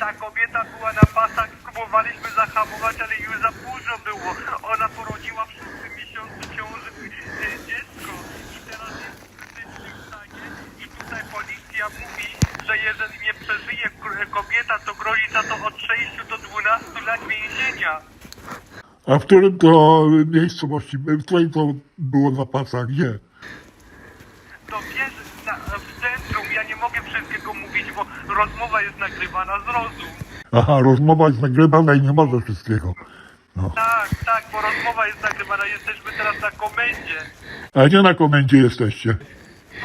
Ta kobieta była na pasach, próbowaliśmy zahamować, ale już za późno było. Ona porodziła w szóstym miesiącu ciąży y, dziecko. I teraz jest w krytycznym stanie i tutaj policja mówi, że jeżeli nie przeżyje. K- kobieta, to grozi za to od 6 do 12 lat więzienia. A w którym to miejscowości, w której to było na pasach, gdzie? To wiesz, na, w centrum. Ja nie mogę wszystkiego mówić, rozmowa jest nagrywana, zrozum. Aha, rozmowa jest nagrywana i nie może wszystkiego. No. Tak, tak, bo rozmowa jest nagrywana, jesteśmy teraz na komendzie. A gdzie na komendzie jesteście?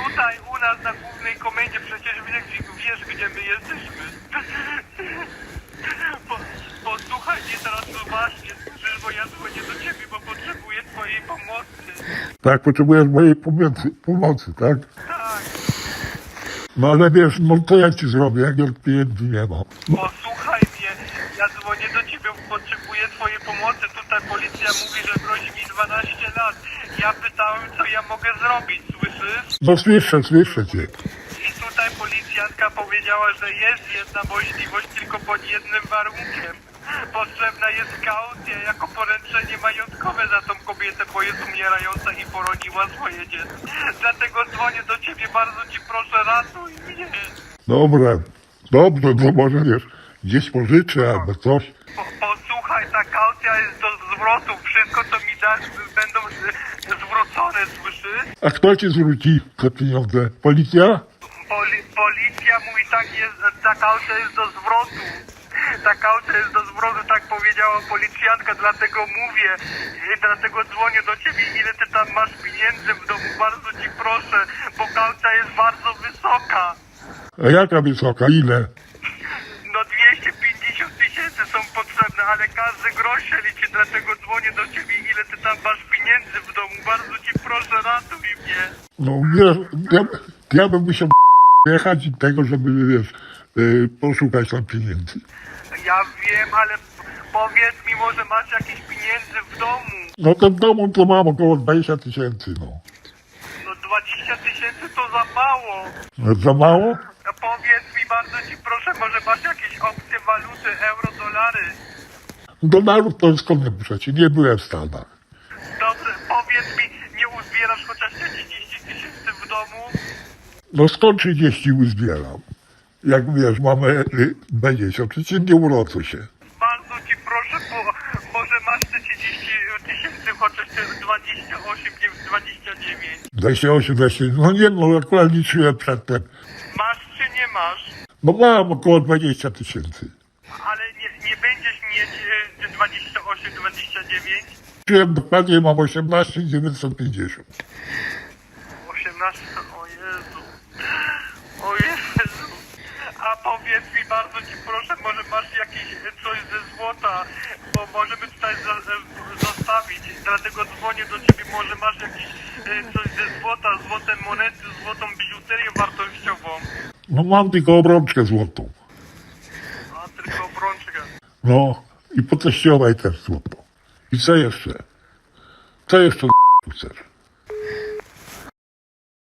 Tutaj u nas na głównej komendzie przecież wiesz, wiesz gdzie my jesteśmy. Po, posłuchaj mnie teraz uważnie, słyszysz, bo ja dzwonię do ciebie, bo potrzebuję twojej pomocy. Tak, potrzebujesz mojej pomocy, pomocy, tak? No ale wiesz, no to jak ci zrobię, jak ja pieniędzy nie mam? posłuchaj mnie, ja dzwonię do ciebie, potrzebuję twojej pomocy. Tutaj policja mówi, że grozi mi 12 lat. Ja pytałem, co ja mogę zrobić, słyszysz? No słyszę, słyszę cię. I tutaj policjantka powiedziała, że jest jedna możliwość tylko pod jednym warunkiem. Potrzebna jest kaucja jako poręczenie majątkowe za tą kobietę, bo jest umierająca i poroniła swoje dziecko. Dlatego dzwonię do ciebie, bardzo ci proszę, ratuj mnie. Dobra, dobrze, bo może wiesz, gdzieś pożyczę albo coś. Po, posłuchaj, ta kaucja jest do zwrotu. Wszystko, co mi dasz, będą zwrócone, słyszysz? A kto ci zwróci te pieniądze? Policja? Poli, policja mówi tak jest, ta kaucja jest do zwrotu. Ta kaucja jest do zwrotu, tak powiedziała policjantka, dlatego mówię, i dlatego dzwonię do ciebie, ile ty tam masz pieniędzy w domu, bardzo ci proszę, bo kaucja jest bardzo wysoka. A jaka wysoka? Ile? No 250 tysięcy są potrzebne, ale każdy grosz się liczy, dlatego dzwonię do ciebie, ile ty tam masz pieniędzy w domu, bardzo ci proszę, ratuj mnie. No wiesz, ja, ja bym musiał jechać i tego, żeby wiesz, y, poszukać tam pieniędzy. Ja wiem, ale powiedz mi, może masz jakieś pieniędzy w domu? No to w domu to mam około 20 tysięcy, no. No 20 tysięcy to za mało. No, Za mało? A Powiedz mi bardzo ci proszę, może masz jakieś opcje waluty, euro, dolary? Dolarów to skąd nie przecież, nie byłem w Stanach. Dobrze, powiedz mi, nie uzbierasz chociaż te 30 tysięcy w domu? No 130 uzbieram. Jak wiesz, mamy y, będzie, przecież nie urodzę się. Bardzo ci proszę, bo może masz te 30 tysięcy, chociaż te 28, nie 29. 28, 20, no nie no, akurat liczyłem przedtem. Masz czy nie masz? No mam około 20 tysięcy. Ale nie, nie będziesz mieć e, 28, 29? Liczyłem dokładnie, mam 18 950. 18, Mi bardzo ci proszę, może masz jakieś e, coś ze złota, bo możemy tutaj za, e, zostawić. Dlatego dzwonię do ciebie, może masz jakieś e, coś ze złota, złote monety, złotą biżuterię wartościową. No mam tylko obrączkę złotą. A tylko obrączkę. No i po teściowej też złoto. I co jeszcze? Co jeszcze chcesz?